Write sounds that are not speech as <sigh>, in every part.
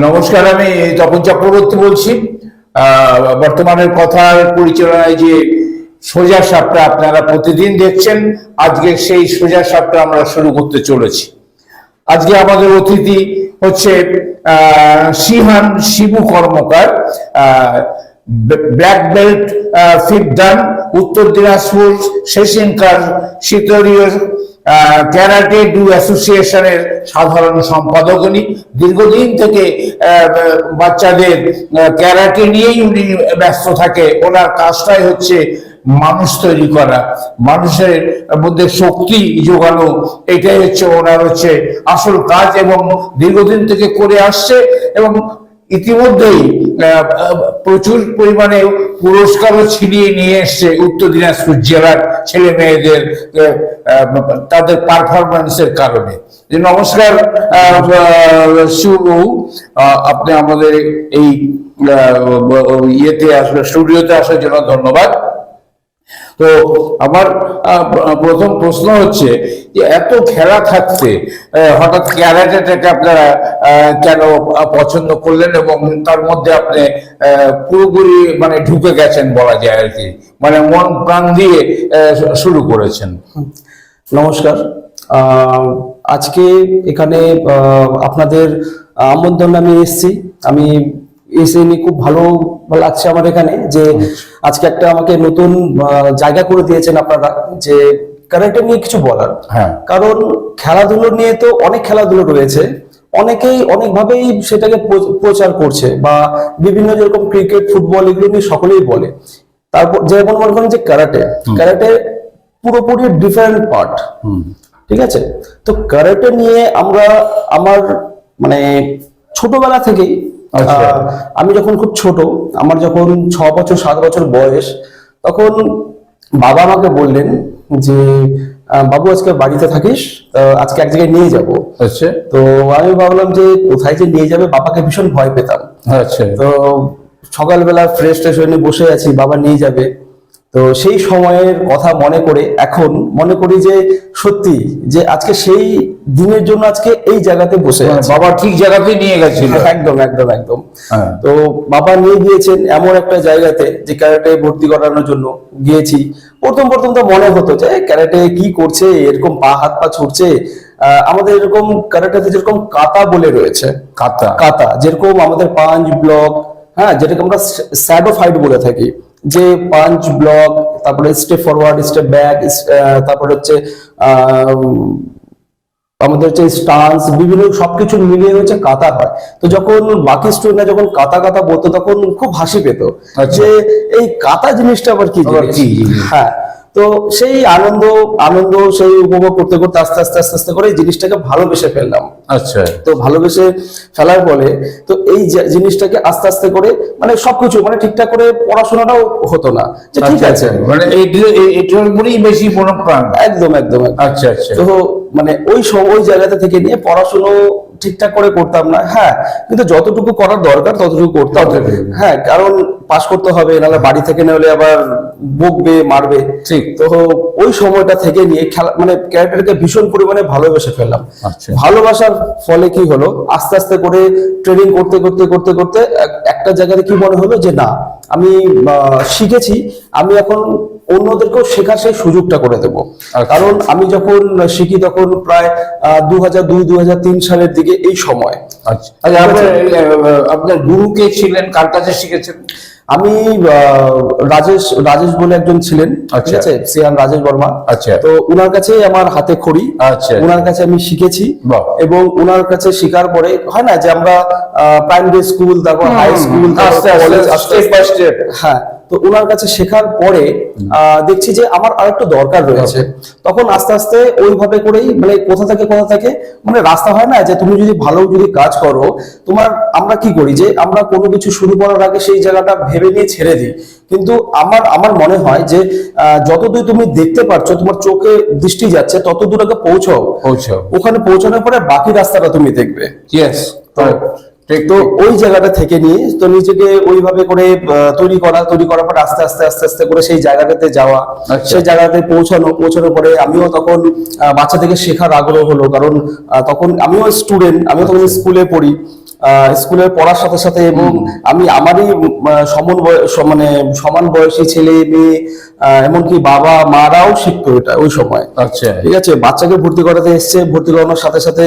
নমস্কার, আমি তপন চক্রবর্তী বলছি। বর্তমানের কথার পরিচালনায় যে সোজা সাপটা আপনারা প্রতিদিন দেখছেন, আজকে সেই সোজা সাপটা আমরা শুরু করতে চলেছি। আজকে আমাদের অতিথি হচ্ছে shihan Shibu Karmakar black belt fifth dan, Uttar Dinajpur শেষিনকার শীতলীয় ক্যারাটে ডু অ্যাসোসিয়েশনের সাধারণ সম্পাদক উনি দীর্ঘদিন থেকে বাচ্চাদের ক্যারাটে নিয়েই উনি ব্যস্ত থাকে। ওনার কাজটাই হচ্ছে মানুষ তৈরি করা। মানুষের মধ্যে শক্তি যোগানো এটাই হচ্ছে ওনার হচ্ছে আসল কাজ এবং দীর্ঘদিন থেকে করে আসছে এবং ইতিমধ্যেই প্রচুর পরিমাণে পুরস্কারও ছিনিয়ে নিয়ে এসছে উত্তর দিনাজপুর জেলার ছেলে মেয়েদের তাদের পারফরমেন্সের কারণে। নমস্কার শিববাবু আপনি আমাদের এই ইয়েতে আসলে, স্টুডিওতে আসার জন্য ধন্যবাদ। তো আমার প্রথম প্রশ্ন হচ্ছে যে এত খেলা আহ, হঠাৎ ক্যারাটেটাকে আপনারা কেন পছন্দ করলেন এবং তার মধ্যে আপনি পুরোপুরি মানে ঢুকে গেছেন বলা যায় আর কি? মানে মন প্রাণ দিয়ে শুরু করেছেন। নমস্কার। আজকে এখানে আপনাদের আমন্ত্রণ আমি এসেছি। আমি এসে নিয়ে খুব ভালো লাগছে আমার এখানে যে আজকে একটা আমাকে নতুন জায়গা করে দিয়েছেন আপনারা যে কারেন্টে নিয়ে কিছু বলার। হ্যাঁ। কারণ খেলাধুলো নিয়ে তো অনেক খেলাধুলো রয়েছে। অনেকেই অনেকভাবেই সেটাকে প্রচার করছে বা বিভিন্ন যেরকম ক্রিকেট ফুটবল এগুলো নিয়ে সকলেই বলে। তারপর যেমন মনে করেন যে ক্যারাটে ক্যারাটে পুরোপুরি ডিফারেন্ট পার্ট ঠিক আছে? তো ক্যারাটে নিয়ে আমরা আমার মানে ছোটবেলা থেকেই আমি যখন খুব ছোট আমার যখন ছ বছর সাত বছর বয়স তখন বাবা আমাকে বললেন যে বাবু আজকে বাড়িতে থাকিস? আজকে এক জায়গায় নিয়ে যাব। আচ্ছা। তো আমি ভাবলাম যে কোথায় যে নিয়ে যাবে বাবাকে ভীষণ ভয় পেতাম। আচ্ছা। তো সকালবেলা ফ্রেশ ট্রেশ হয়ে বসে আছি বাবা নিয়ে যাবে। তো সেই সময়ের কথা মনে করে এখন মনে করি যে সত্যি যে আজকে সেই দিনের জন্য আজকে এই জায়গাতে বসে মানে বাবা ঠিক জায়গাতেই নিয়ে গেছিল। <laughs> একদম একদম একদম। হ্যাঁ। তো বাবা নিয়ে গিয়েছেন এমন একটা জায়গাতে যে ক্যারাটে ভর্তি করানোর জন্য গিয়েছি। প্রথম প্রথম তো মনে হতো যে ক্যারাটে কি করছে? এরকম পা হাত পা ছুটছে? আহ, আমাদের এরকম ক্যারাটেতে যেরকম কাতা বলে রয়েছে। কাতা। কাতা যেরকম আমাদের পাঞ্চ ব্লক হ্যাঁ যেটাকে আমরা স্যাডো ফাইট বলে থাকি। যে পাঞ্চ ব্লক তারপরে স্টেপ ফরওয়ার্ড স্টেপ ব্যাক তারপরে হচ্ছে আহ, আমাদের হচ্ছে স্টান্স বিভিন্ন সবকিছু মিলিয়ে হচ্ছে কাতা হয় তো যখন বাকি স্টুডেন্টরা যখন কাতা কাতা বলতো তখন খুব হাসি পেত আচ্ছা। যে এই কাতা জিনিসটা আবার কি? হ্যাঁ তো সেই আনন্দ আনন্দ সেই উপভোগ করতে করতে আস্তে আস্তে আস্তে আস্তে করে এই জিনিসটাকে ভালোবেসে ফেললাম। আচ্ছা। তো ভালোবেসে ফেলার ফলে তো এই জিনিসটাকে আস্তে আস্তে করে মানে সবকিছু মানে ঠিকঠাক করে পড়াশোনাটাও হতো না। যে ঠিক আচ্ছা, আছে। আচ্ছা। মানে এই এটার উপরেই বেশি মনোপ্রাণ। একদম একদম। আচ্ছা আচ্ছা। তো মানে ওই ওই জায়গাটা থেকে নিয়ে পড়াশুনো ঠিকঠাক করে করতাম না। হ্যাঁ কিন্তু যতটুকু করার দরকার ততটুকু করতাম। হ্যাঁ কারণ পাশ করতে হবে নাহলে বাড়ি থেকে না হলে আবার বকবে মারবে। ঠিক। তো ওই সময়টা থেকে নিয়ে খেলা মানে ক্যারেক্টারকে ভীষণ পরিমাণে ভালোবেসে ফেললাম। আচ্ছা। ভালোবাসার ফলে কি হলো? আস্তে আস্তে করে ট্রেনিং করতে করতে করতে করতে একটা জায়গায় কি মনে হলো? যে না আমি শিখেছি। আমি এখন অন্যদেরকেও শেখার সেই সুযোগটা করে দেবো। আচ্ছা। কারণ আমি যখন শিখি তখন প্রায় দু হাজার দুই দু হাজার তিন সালের দিকে এই সময়। আচ্ছা। আচ্ছা আপনার আপনার গুরু কে ছিলেন কার কাছে শিখেছেন? আমি রাজেশ রাজেশ বলে একজন ছিলেন ঠিক আচ্ছা। আছে? সিয়ান রাজেশ বর্মা। আচ্ছা। তো উনার কাছেই আমার হাতে খড়ি। আচ্ছা। উনার কাছে আমি শিখেছি। এবং উনার কাছে শেখার পরে হয় না যে আমরা প্রাইমারি স্কুল তারপর হাই স্কুল আস্তে আস্তে, কলেজ step by হ্যাঁ। তো ওনার কাছে শেখার পরে দেখছি যে আমার আরেকটু দরকার রয়েছে। তখন আস্তে আস্তে ওইভাবে করেই মানে কোথা থেকে কোথা থেকে মানে রাস্তা হয় না যে তুমি যদি ভালো যদি কাজ করো তোমার আমরা কি করি যে আমরা কোনো কিছু শুরু করার আগে সেই জায়গাটা ভেবে নিয়ে ছেড়ে দিই। কিন্তু আমার আমার মনে হয় যে আহ, যতদূর তুমি দেখতে পারছ তোমার চোখে দৃষ্টি যাচ্ছে তত দূর আগে পৌঁছাও। পৌঁছাও। ওখানে পৌঁছানোর পরে বাকি রাস্তাটা তুমি দেখবে। ইয়েস তো ওই জায়গাটা থেকে নিয়ে তো নিজেকে ওইভাবে করে তৈরি করা তৈরি করার পর আস্তে আস্তে আস্তে আস্তে করে সেই জায়গাটাতে যাওয়া আচ্ছা। সেই জায়গাতে পৌঁছানো পৌঁছানোর পরে আমিও তখন আহ, বাচ্চাদেরকে শেখার আগ্রহ হলো কারণ তখন আমিও স্টুডেন্ট আমিও তখন স্কুলে পড়ি আহ, স্কুলের পড়ার সাথে সাথে এবং আমি আমারই সমান মানে সমান বয়সী ছেলে মেয়ে এমনকি বাবা মারাও শিখতো এটা ওই সময়। আচ্ছা। ঠিক আছে বাচ্চাকে ভর্তি করাতে এসছে ভর্তি করানোর সাথে সাথে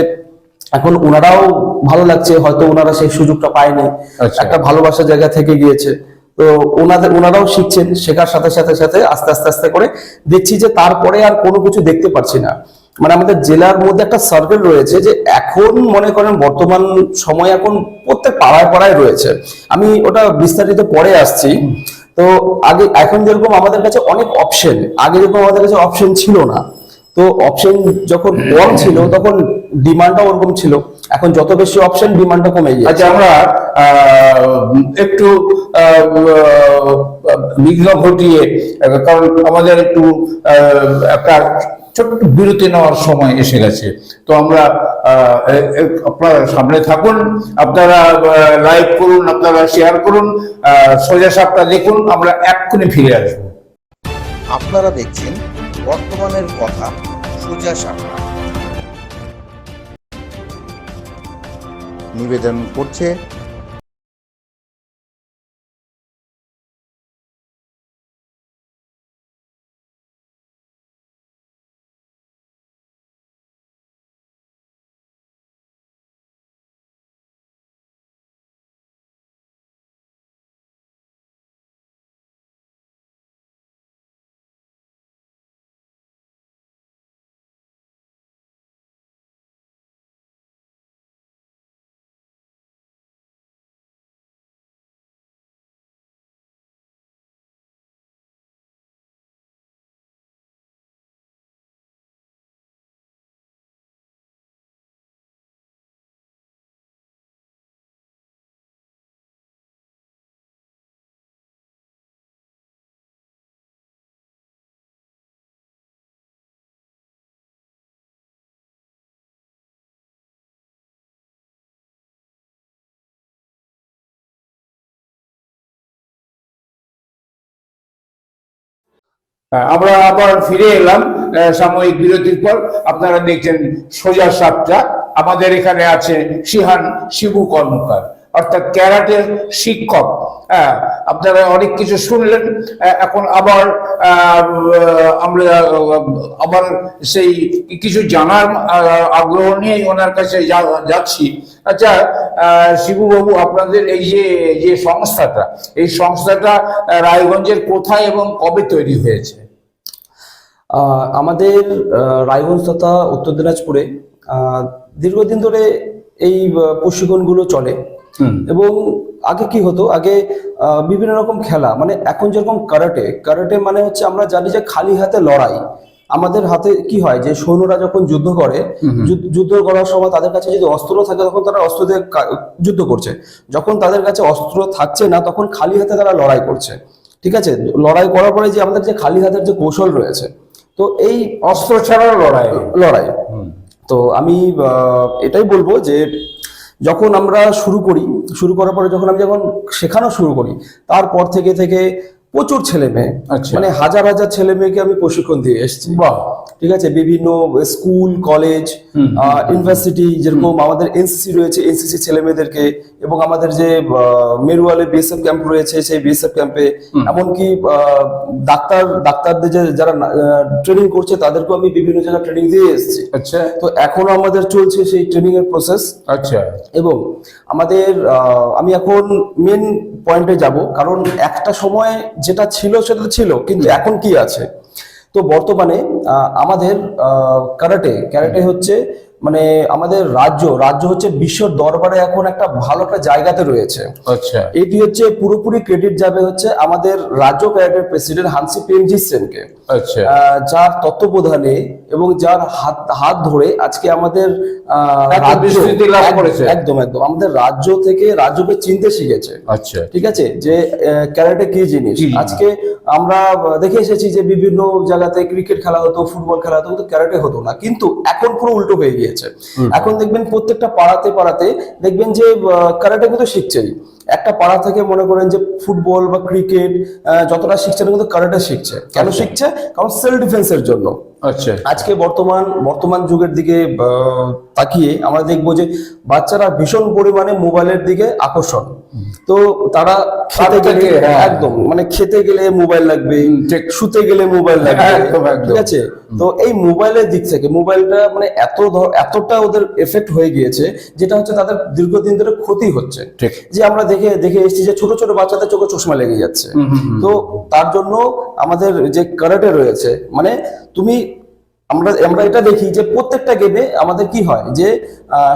এখন ওনারাও ভালো লাগছে হয়তো ওনারা সেই সুযোগটা পায়নি। আচ্ছা। একটা ভালোবাসার জায়গা থেকে গিয়েছে। তো ওনাদের ওনারাও শিখছেন শেখার সাথে সাথে সাথে আস্তে আস্তে আস্তে করে দেখছি যে তারপরে আর কোনো কিছু দেখতে পাচ্ছি না। মানে আমাদের জেলার মধ্যে একটা সার্কেল রয়েছে যে এখন মনে করেন বর্তমান সময় এখন প্রত্যেক পাড়ায় পাড়ায় রয়েছে। আমি ওটা বিস্তারিত পরে আসছি। তো আগে এখন যেরকম আমাদের কাছে অনেক অপশন আগে যেরকম আমাদের কাছে অপশন ছিল না তো অপশন যখন কম ছিল তখন ডিমান্ডটা ওরকম ছিল। এখন যত বেশি অপশন ডিমান্ডটা কমে গিয়েছে। আচ্ছা আমরা আহ, একটু আহ, বিঘ্ন ঘটিয়ে কারণ আমাদের একটু আহ, একটা ছোট্ট বিরতি নেওয়ার সময় এসে গেছে। তো আমরা আপনারা সামনে থাকুন আপনারা লাইক করুন আপনারা শেয়ার করুন আহ, সোজা সাপটা দেখুন আমরা এক্ষুনি ফিরে আসব। আপনারা দেখছেন বর্তমানের কথা সুজা সাপটা নিবেদন করছে আমরা আবার ফিরে এলাম সাময়িক বিরতির পর। আপনারা দেখছেন সোজা সাপটা আমাদের এখানে আছে সিহান শিবু কর্মকার, অর্থাৎ ক্যারাটের শিক্ষক। হ্যাঁ আপনারা অনেক কিছু শুনলেন। এখন আবার আমরা আবার সেই কিছু জানার আগ্রহ নিয়ে ওনার কাছে যাচ্ছি। আচ্ছা শিবুবাবু, আপনাদের এই যে যে সংস্থাটা, এই সংস্থাটা রায়গঞ্জের কোথায় এবং কবে তৈরি হয়েছে? আমাদের রায়গঞ্জ তথা উত্তর দিনাজপুরে দীর্ঘদিন ধরে এই প্রশিক্ষণগুলো চলে। এবং আগে কি হতো? আগে বিভিন্ন রকম খেলা মানে এখন যেরকম কারাটে কারাটে মানে হচ্ছে আমরা জানি যে খালি হাতে লড়াই। আমাদের হাতে কি হয় যে সৈন্যরা যখন যুদ্ধ করে যুদ্ধ করার সময় তাদের কাছে যদি অস্ত্র থাকে তখন তারা অস্ত্র দিয়ে যুদ্ধ করছে। যখন তাদের কাছে অস্ত্র থাকছে না তখন খালি হাতে তারা লড়াই করছে। ঠিক আছে? লড়াই করার পরে যে আমাদের যে খালি হাতের যে কৌশল রয়েছে তো এই অস্ত্র ছাড়া লড়াই। লড়াই। তো আমি এটাই বলব যে যখন আমরা শুরু করি শুরু করার পরে যখন আমি যখন শেখানো শুরু করি তারপর থেকে থেকে প্রচুর ছেলে মেয়ে। আচ্ছা। মানে হাজার হাজার ছেলে মেয়েকে আমি প্রশিক্ষণ দিয়ে এসেছি। ঠিক আছে? বিভিন্ন স্কুল কলেজ ইউনিভার্সিটি যেরকম আমাদের এনসিসি রয়েছে এনসিসি ছেলে মেয়েদেরকে এবং আমাদের যে মেরুয়ালে বিএসএফ ক্যাম্প রয়েছে সেই বিএসএফ ক্যাম্পে এমনকি ডাক্তার ডাক্তারদের যে যারা ট্রেনিং করছে তাদেরকেও আমি বিভিন্ন জায়গায় ট্রেনিং দিয়ে এসেছি। আচ্ছা। তো এখনও আমাদের চলছে সেই ট্রেনিং এর প্রসেস আচ্ছা। এবং আমাদের আমি এখন মেন পয়েন্টে যাব। কারণ একটা সময় যেটা ছিল সেটা ছিল কিন্তু এখন কি আছে? তো বর্তমানে আমাদের ক্যারাটে ক্যারাটে হচ্ছে মানে আমাদের রাজ্য রাজ্য হচ্ছে বিশ্বর দরবারে এখন একটা ভালো একটা জায়গাতে রয়েছে। আচ্ছা। এটি হচ্ছে পুরোপুরি ক্রেডিট যাবে হচ্ছে আমাদের রাজ্য ক্যারাটের প্রেসিডেন্ট হানসি প্রেমজিৎ সেনকে। আচ্ছা। যার তত্ত্বাবধানে এবং যার হাত হাত ধরে আজকে আমাদের। একদম একদম আমাদের রাজ্য থেকে রাজ্যকে চিনতে শিখেছে। আচ্ছা। ঠিক আছে? যে ক্যারাটে কি জিনিস? আজকে আমরা দেখে এসেছি যে বিভিন্ন জায়গাতে ক্রিকেট খেলা হতো ফুটবল খেলা হতো কিন্তু ক্যারাটে হতো না। কিন্তু এখন পুরো উল্টো হয়ে গিয়েছে। এখন দেখবেন প্রত্যেকটা পাড়াতে পাড়াতে দেখবেন যে কারাটে কিন্তু শিখছেই। একটা পাড়া থেকে মনে করেন যে ফুটবল বা ক্রিকেট যতটা শিখছে না কিন্তু ক্যারাটে শিখছে। কেন শিখছে? কারণ সেলফ ডিফেন্সের জন্য। আচ্ছা। আজকে বর্তমান বর্তমান যুগের দিকে তাকিয়ে আমরা দেখব যে বাচ্চারা ভীষণ পরিমাণে মোবাইলের দিকে আকর্ষণ। তো তারা খেতে গেলে হ্যাঁ। একদম মানে খেতে গেলে মোবাইল লাগবে। শুতে গেলে মোবাইল লাগবে একদম, একদম। ঠিক আছে? তো এই মোবাইলের দিক থেকে মোবাইলটা মানে এত এতটা ওদের এফেক্ট হয়ে গিয়েছে যেটা হচ্ছে তাদের দীর্ঘদিন ধরে ক্ষতি হচ্ছে। ঠিক। যে আমরা দেখে দেখে এসেছি যে ছোট ছোট বাচ্চাদের চোখে চশমা লেগে যাচ্ছে। তো তার জন্য আমাদের যে কারাটে রয়েছে মানে তুমি আমরা আমরা এটা দেখি যে প্রত্যেকটা গেমে আমাদের কি হয় যে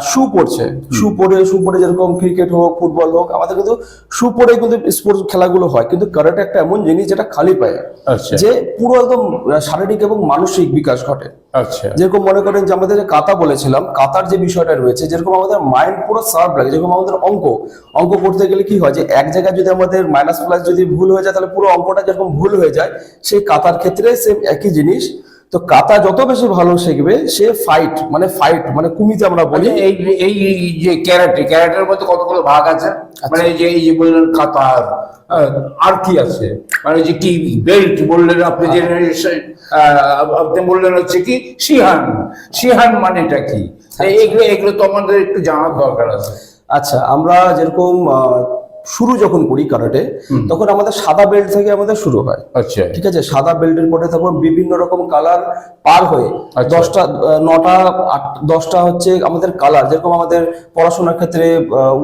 শু পড়ছে। শু পরে শু পরে যেরকম ক্রিকেট হোক ফুটবল হোক আমাদের কিন্তু শু পরে কিন্তু স্পোর্টস খেলাগুলো হয়। কিন্তু কারাটে একটা এমন জিনিস যেটা খালি পায়ে। আচ্ছা। যে পুরো একদম শারীরিক এবং মানসিক বিকাশ ঘটে। আচ্ছা। যেরকম মনে করেন যে আমাদের যে কাতা বলেছিলাম কাতার যে বিষয়টা রয়েছে যেরকম আমাদের মাইন্ড পুরো সার্ভ লাগে যেরকম আমাদের অঙ্ক। অঙ্ক করতে গেলে কি হয় যে এক জায়গায় যদি আমাদের মাইনাস প্লাস যদি ভুল হয়ে যায় তাহলে পুরো অঙ্কটা যেরকম ভুল হয়ে যায় সেই কাতার ক্ষেত্রে সেম একই জিনিস। তো কাতা যত বেশি ভালো শিখবে সে ফাইট মানে ফাইট মানে কুমিতে আমরা বলি। এই এই এই যে ক্যারাটে ক্যারাটের মধ্যে কতগুলো ভাগ আছে? মানে এই যে এই যে বললেন কাতার আহ, আর কি আছে? মানে যে কি বেল্ট বললেন আপনি যে আহ, আপনি বললেন হচ্ছে কি সিহান সিহান মানেটা কি? এগুলো এগুলো তো আমাদের একটু জানার দরকার আছে। আচ্ছা আমরা যেরকম আহ, শুরু যখন করি কারাটে তখন আমাদের সাদা বেল্ট থেকে আমাদের শুরু হয়। আচ্ছা। ঠিক আছে? সাদা বেল্টের পরে তখন বিভিন্ন রকম কালার পার হয়ে আচ্ছা। দশটা নটা দশটা হচ্ছে আমাদের কালার যেরকম আমাদের পড়াশোনার ক্ষেত্রে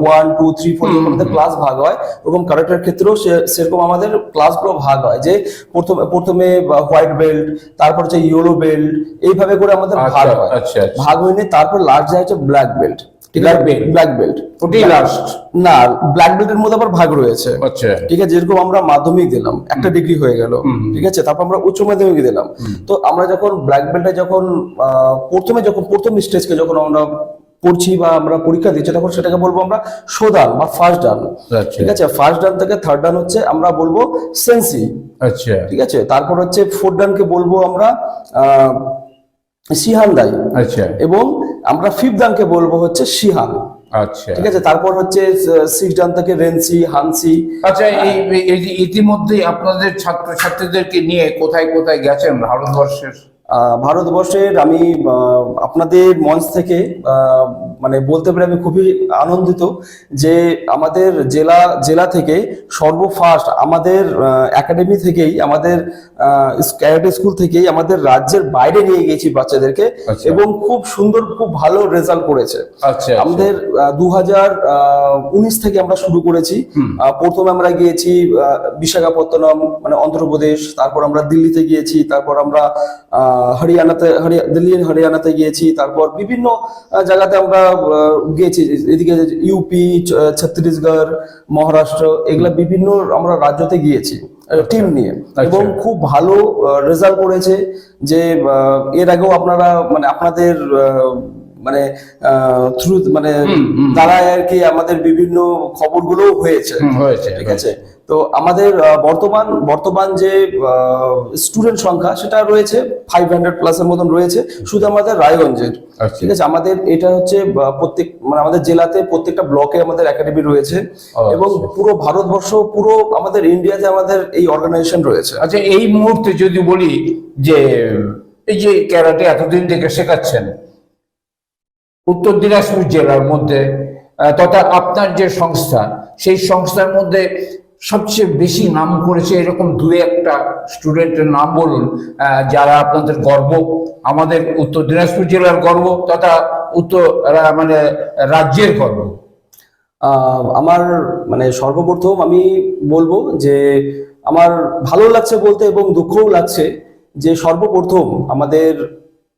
ওয়ান টু থ্রি ফোর আমাদের ক্লাস ভাগ হয় ওরকম কারেক্টের ক্ষেত্রেও সেরকম আমাদের ক্লাসগুলো ভাগ হয়। যে প্রথমে প্রথমে হোয়াইট বেল্ট তারপর হচ্ছে ইয়েলো বেল্ট এইভাবে করে আমাদের আচ্ছা, ভাগ হয়। আচ্ছা, আচ্ছা। ভাগ হয়ে নিয়ে তারপর লাস্ট যায় হচ্ছে black belt Belt? Black belt ওটাই লাস্ট না ব্ল্যাক বেল্টের মধ্যে আবার ভাগ রয়েছে। আচ্ছা। ঠিক আছে যেরকম আমরা মাধ্যমিক দিলাম একটা ডিগ্রি হয়ে গেল। ঠিক আছে তারপর আমরা উচ্চ মাধ্যমিক দিলাম। তো আমরা যখন ব্ল্যাক বেল্টে যখন প্রথমে যখন প্রথম স্টেজকে যখন আমরা পড়ছি বা আমরা পরীক্ষা দিচ্ছি তখন সেটাকে বলব আমরা সোদান বা ফার্স্ট ডান আচ্ছা। ঠিক আছে ফার্স্ট ডান থেকে থার্ড ডান হচ্ছে আমরা বলব সেন্সি আচ্ছা। ঠিক আছে তারপর হচ্ছে ফোর্থ ডানকে বলব আমরা আহ, সিহান দাই আচ্ছা। এবং আমরা ফিফথ ডানকে বলব হচ্ছে সিহান। আচ্ছা। ঠিক আছে? তারপর হচ্ছে সিক্স ডান থেকে রেন্সি হানসি। আচ্ছা এই ইতিমধ্যে আপনাদের ছাত্রছাত্রীদেরকে নিয়ে কোথায় কোথায় গেছেন ভারতবর্ষের? ভারতবর্ষের আমি আপনাদের মঞ্চ থেকে মানে বলতে পারি আমি খুবই আনন্দিত যে আমাদের জেলা জেলা থেকে সর্বফার্স্ট আমাদের একাডেমি থেকেই আমাদের ক্যারেটে স্কুল থেকেই আমাদের রাজ্যের বাইরে নিয়ে গেছি বাচ্চাদেরকে আচ্ছা। এবং খুব সুন্দর খুব ভালো রেজাল্ট করেছে। আচ্ছা আমাদের দু হাজার উনিশ থেকে আমরা শুরু করেছি। প্রথমে আমরা গিয়েছি বিশাখাপত্তনম মানে অন্ধ্রপ্রদেশ তারপর আমরা দিল্লিতে গিয়েছি তারপর আমরা আহ, হরিয়ানাতে হরিয়া- দিল্লি হরিয়ানাতে গিয়েছি তারপর বিভিন্ন জায়গাতে আমরা গিয়েছি এদিকে ইউপি ছত্তিশগড় মহারাষ্ট্র এগুলা বিভিন্ন আমরা রাজ্যতে গিয়েছি টিম নিয়ে। এবং খুব ভালো রেজাল্ট করেছে যে এর আগেও আপনারা মানে আপনাদের আহ, মানে থ্রু মানে দ্বারাই আর কি আমাদের বিভিন্ন খবরগুলো হয়েছে। হয়েছে ঠিক আছে? তো আমাদের বর্তমান বর্তমান যে স্টুডেন্ট সংখ্যা সেটা রয়েছে ফাইভ হান্ড্রেড প্লাসের মতন রয়েছে। শুধু আমাদের রায়গঞ্জের। আচ্ছা। ঠিক আছে? আমাদের এটা হচ্ছে প্রত্যেক মানে আমাদের জেলাতে প্রত্যেকটা ব্লকে আমাদের একাডেমি রয়েছে। এবং পুরো ভারতবর্ষ পুরো আমাদের ইন্ডিয়াতে আমাদের এই অর্গানাইজেশন রয়েছে। আচ্ছা এই মুহূর্তে যদি বলি যে এই যে ক্যারাটে এতদিন থেকে শেখাচ্ছেন উত্তর দিনাজপুর জেলার মধ্যে তথা আপনার যে সংস্থা সেই সংস্থার মধ্যে সবচেয়ে বেশি নাম করেছে এরকম দু একটা স্টুডেন্টের নাম বলুন যারা আপনাদের গর্ব, আমাদের উত্তর দিনাজপুর জেলার গর্ব, তথা উত্তর মানে রাজ্যের গর্ব। আমার মানে সর্বপ্রথম আমি বলব যে আমার ভালো লাগছে বলতে এবং দুঃখও লাগছে যে সর্বপ্রথম আমাদের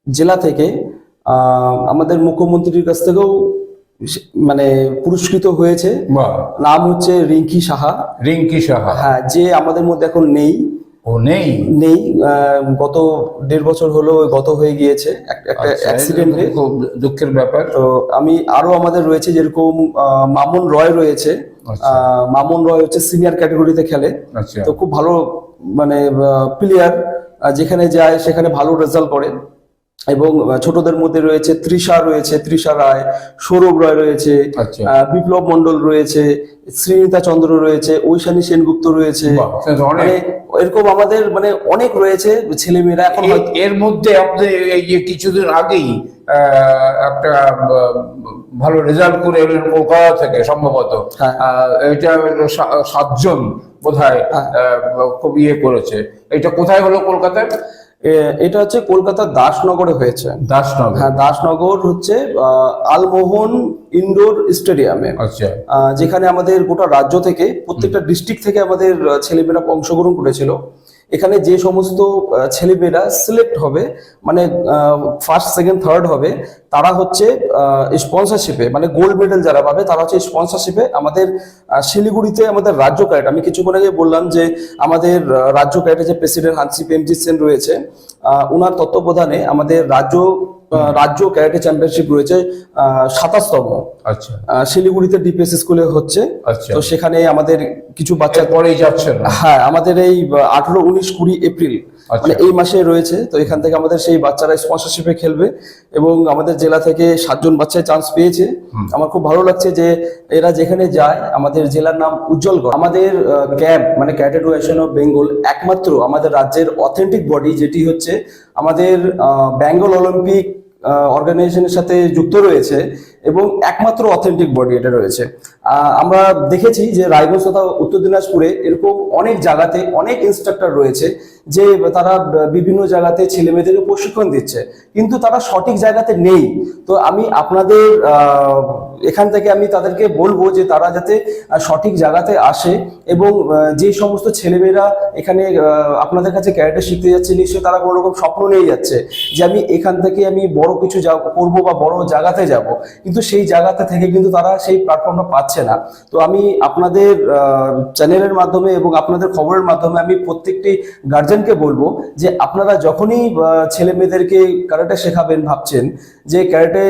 জেলা থেকে আমাদের মুখ্যমন্ত্রীর কাছ থেকেও মানে পুরস্কৃত হয়েছে। নাম হচ্ছে রিঙ্কি সাহা। রিঙ্কি সাহা। হ্যাঁ যে আমাদের মধ্যে এখন নেই। ও নেই? নেই গত দেড় বছর হলো গত হয়ে গিয়েছে। একটা আচ্ছা, অ্যাক্সিডেন্টে খুব দুঃখের ব্যাপার। তো আমি আরও আমাদের রয়েছে যেরকম মামুন রয় রয়েছে। আচ্ছা। মামুন রয় হচ্ছে সিনিয়র ক্যাটাগরিতে খেলে। আচ্ছা। তো খুব ভালো মানে প্লেয়ার যেখানে যায় সেখানে ভালো রেজাল্ট করে এবং ছোটদের মধ্যে রয়েছে তৃষা রয়েছে তৃষা রায় সৌরভ রায় রয়েছে আচ্ছা। বিপ্লব মন্ডল রয়েছে শ্রীনিতা চন্দ্র রয়েছে ঐশানী সেনগুপ্ত রয়েছে। মানে এরকম আমাদের মানে অনেক রয়েছে ছেলেমেয়েরা এখন এর মধ্যে আপনি এই যে কিছুদিন আগেই একটা ভালো রেজাল্ট করে এলেন কলকাতা থেকে সম্ভবত হ্যাঁ। এটা সাতজন বোধহয় হ্যাঁ। আহ, খুব ইয়ে করেছে এটা কোথায় হলো কলকাতায় এটা হচ্ছে কলকাতার দাসনগরে হয়েছে। দাসনগর। হ্যাঁ দাসনগর হচ্ছে আহ, আলমোহন ইনডোর স্টেডিয়ামে। আচ্ছা। আহ, যেখানে আমাদের গোটা রাজ্য থেকে প্রত্যেকটা ডিস্ট্রিক্ট থেকে আমাদের ছেলেমেয়েরা অংশগ্রহণ করেছিল। এখানে যে সমস্ত ছেলেমেয়েরা সিলেক্ট হবে মানে ফার্স্ট সেকেন্ড থার্ড হবে, তারা হচ্ছে স্পন্সরশিপে মানে গোল্ড মেডেল যারা পাবে, তারা হচ্ছে স্পন্সরশিপে আমাদের শিলিগুড়িতে আমাদের রাজ্য ক্যাডেট আমি কিছুক্ষণ আগে বললাম যে আমাদের রাজ্য ক্যাডেটের যে প্রেসিডেন্ট হানসিপ এমজি সেন রয়েছে ওনার তত্ত্বাবধানে আমাদের রাজ্য রাজ্য ক্যারেটে চ্যাম্পিয়নশিপ রয়েছে সাতাশতম আচ্ছা শিলিগুড়িতে ডিপিএস স্কুলে হচ্ছে আচ্ছা। তো সেখানে আমাদের কিছু বাচ্চা পরেই যাচ্ছে হ্যাঁ আমাদের এই আঠারো উনিশ কুড়ি এপ্রিল। মানে এই মাসে রয়েছে তো এখান থেকে আমাদের সেই বাচ্চারা স্পন্সরশিপে খেলবে এবং আমাদের জেলা থেকে সাতজন বাচ্চায় চান্স পেয়েছে। আমার খুব ভালো লাগছে যে এরা যেখানে যায় আমাদের জেলার নাম উজ্জ্বলগড় আমাদের ক্যাব মানে ক্যাডেট অফ বেঙ্গল একমাত্র আমাদের রাজ্যের অথেন্টিক বডি যেটি হচ্ছে আমাদের বেঙ্গল অলিম্পিক অর্গানাইজেশনের সাথে যুক্ত রয়েছে এবং একমাত্র অথেন্টিক বডি এটা রয়েছে। আমরা দেখেছি যে রায়গঞ্জ তথা উত্তর দিনাজপুরে এরকম অনেক জায়গাতে অনেক ইনস্ট্রাক্টর রয়েছে যে তারা বিভিন্ন জায়গাতে ছেলে মেয়েদেরকে প্রশিক্ষণ দিচ্ছে। কিন্তু তারা সঠিক জায়গাতে নেই। তো আমি আপনাদের এখান থেকে আমি তাদেরকে বলব যে তারা যাতে সঠিক জায়গাতে আসে এবং যে সমস্ত ছেলেমেয়েরা এখানে আপনাদের কাছে ক্যারেক্টার শিখতে যাচ্ছে, নিশ্চয়ই তারা কোনো রকম স্বপ্ন নিয়ে যাচ্ছে যে আমি এখান থেকে আমি বড় কিছু করব বা বড় জায়গাতে যাব। কিন্তু সেই জায়গাতে থেকে কিন্তু তারা সেই প্ল্যাটফর্মটা পাচ্ছে না। তো আমি আপনাদের চ্যানেলের মাধ্যমে এবং আপনাদের খবরের মাধ্যমে আমি প্রত্যেকটি গার্জেনকে বলব যে আপনারা যখনই ছেলে মেয়েদেরকে ক্যারেটে শেখাবেন ভাবছেন যে ক্যারেটে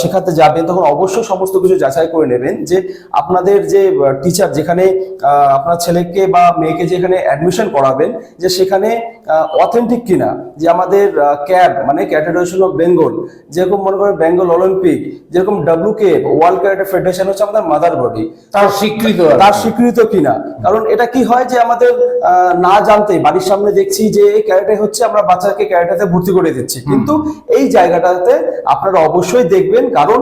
শেখাতে যাবেন, তখন অবশ্যই সমস্ত কিছু যাচাই করে নেবেন যে আপনাদের যে টিচার যেখানে আপনার ছেলেকে বা মেয়েকে যেখানে অ্যাডমিশন করাবেন, যে সেখানে অথেন্টিক কিনা, যে আমাদের ক্যাব মানে ক্যাটেডেশন অফ বেঙ্গল যেরকম মনে করেন বেঙ্গল অলিম্পিক যেরকম W K world karate federation হচ্ছে আমাদের মাদার বডি তার স্বীকৃত তার স্বীকৃত কিনা? কারণ এটা কি হয় যে আমাদের না জানতে বাড়ির সামনে দেখছি যে এই ক্যারেটে হচ্ছে আমরা বাচ্চাকে ক্যারেটাতে ভর্তি করে দিচ্ছি। কিন্তু এই জায়গাটাতে আপনারা অবশ্যই দেখবেন কারণ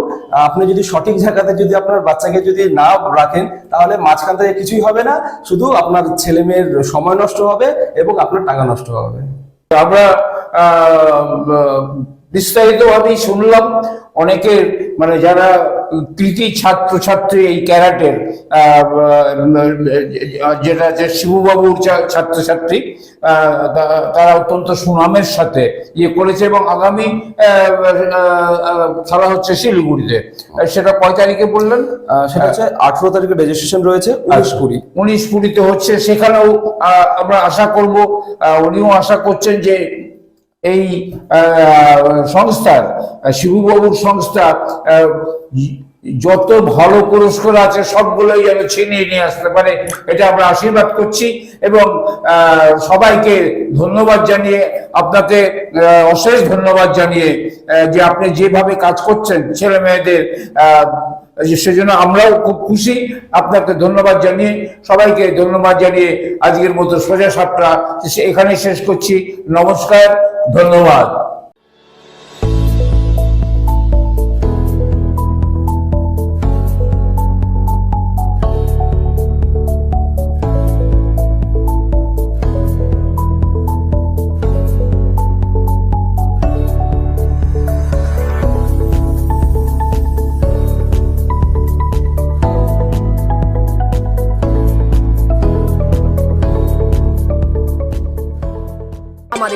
আপনি যদি সঠিক জায়গাতে যদি আপনার বাচ্চাকে যদি না রাখেন তাহলে মাঝখান থেকে কিছুই হবে না। শুধু আপনার ছেলে মেয়ের সময় নষ্ট হবে এবং আপনার টাকা নষ্ট হবে। আমরা বিস্তারিত ভাবেই শুনলাম। অনেকের মানে যারা কৃতি ছাত্র ছাত্রী এই ক্যারাটের যেটা যে শিবুবাবুর ছাত্রছাত্রী তারা অত্যন্ত সুনামের সাথে ইয়ে করেছে এবং আগামী খেলা হচ্ছে শিলিগুড়িতে। সেটা কয় তারিখে বললেন? সেটা হচ্ছে আঠারো তারিখে রেজিস্ট্রেশন রয়েছে উনিশ কুড়ি। উনিশ কুড়িতে হচ্ছে সেখানেও আমরা আশা করব আহ, উনিও আশা করছেন যে এই সংস্থার শিবুবাবুর সংস্থা যত ভালো পুরস্কার আছে সবগুলোই যেন ছিনিয়ে নিয়ে আসতে পারে, এটা আমরা আশীর্বাদ করছি এবং সবাইকে ধন্যবাদ জানিয়ে, আপনাকে অশেষ ধন্যবাদ জানিয়ে যে আপনি যেভাবে কাজ করছেন, ছেলে মেয়েদের সেজন্য আমরাও খুব খুশি। আপনাকে ধন্যবাদ জানিয়ে, সবাইকে ধন্যবাদ জানিয়ে আজকের মতো সোজা সাপটা এখানে শেষ করছি। নমস্কার, ধন্যবাদ।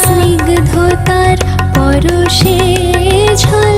স্নিগ্ধতার পরশে ঝলমলে